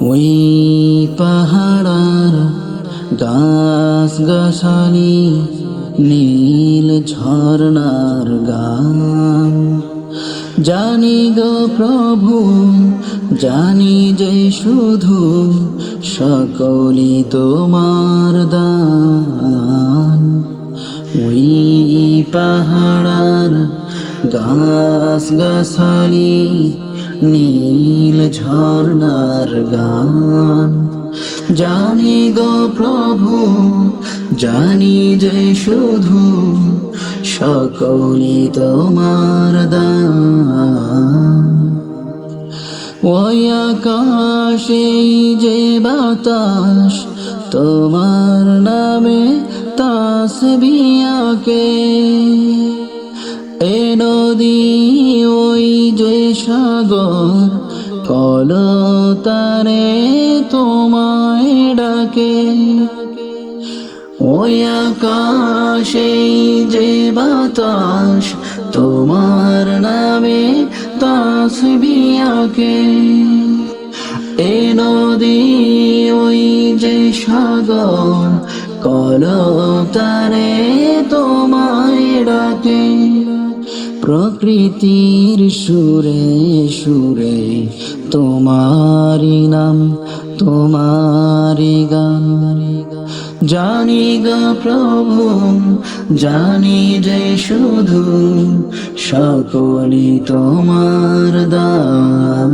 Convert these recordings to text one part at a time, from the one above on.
ওই পাহাড়ার গাছ গাছালি, নীল ঝর্ণার গান। জানি গো প্রভু, জানি যে শুধু সকলি তোমার দান। ওই পাহাড়ার গাছ গাছালি নীল ঝর্ণার গান। জানি গো প্রভু, জানি যে শুধু সকলি তোমার দান। ওই আকাশে যে বাতাস, তোমার নামে তাসবিয়াকে এ নদী, ওই যে সাগর কলতারে তোমায় ডাকে। ওই আকাশে যে বাতাস, তোমার নামে তাসবিয়াকে এ নদী, ওই যে সাগর কলতারে তোমায় ডাকে। প্রকৃতির সুরে সুরে তোমারি নাম তোমারি গান। জানি গো প্রভু, জানি যে শুধু সকলি তোমার দান।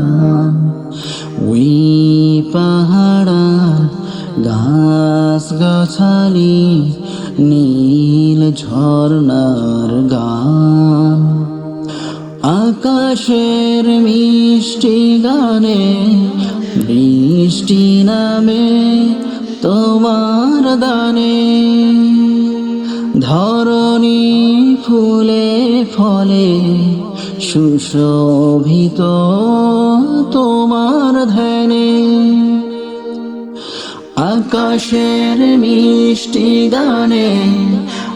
ওই পাহাড়া, গাছ গাছালি, নীল ঝর্ণার গান। আকাশের মিষ্টি গানে বৃষ্টি নামে তোমার দানে। ধরণী ফুলে ফলে সুশোভিত তোমার ধ্যানে। আকাশের মিষ্টি গানে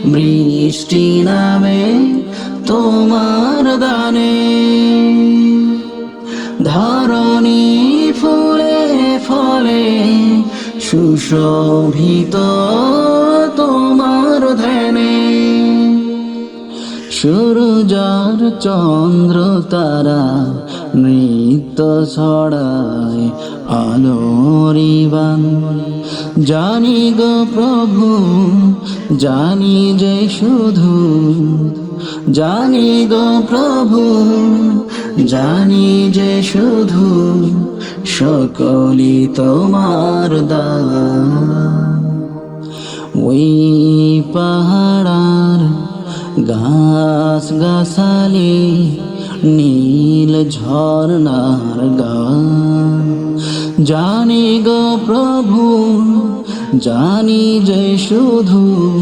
বৃষ্টি নামে তোমার দানে ধরণী ফুলে ফলে, সুশোভিত তোমার ধ্যানে। সূর্যার চন্দ্র তারা নৃত্য ছড়ায় আলোরিবান জানি গো প্রভু, জানি যে শুধু জানি গো প্রভু, জানি যে শুধু সকলি তোমার দান ওই পাহাড়ার গাছ গাছালি, নীল ঝর্ণার গান জানি গো প্রভু জানি যে শুধু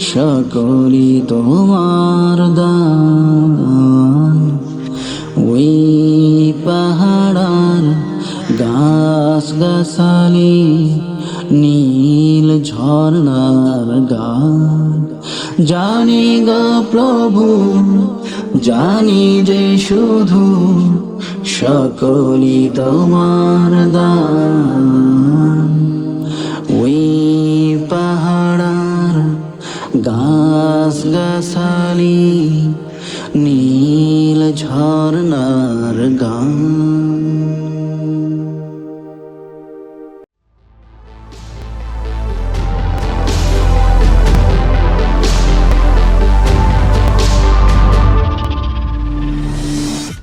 সকলি তোমার দান। ওই পাহাড়ার গাছ গাছালি নীল ঝর্ণার গান। জানি গো প্রভু, জানি যে শুধু সকলি তোমার দান। গাছ গাছালি নীল ঝর্ণার গান।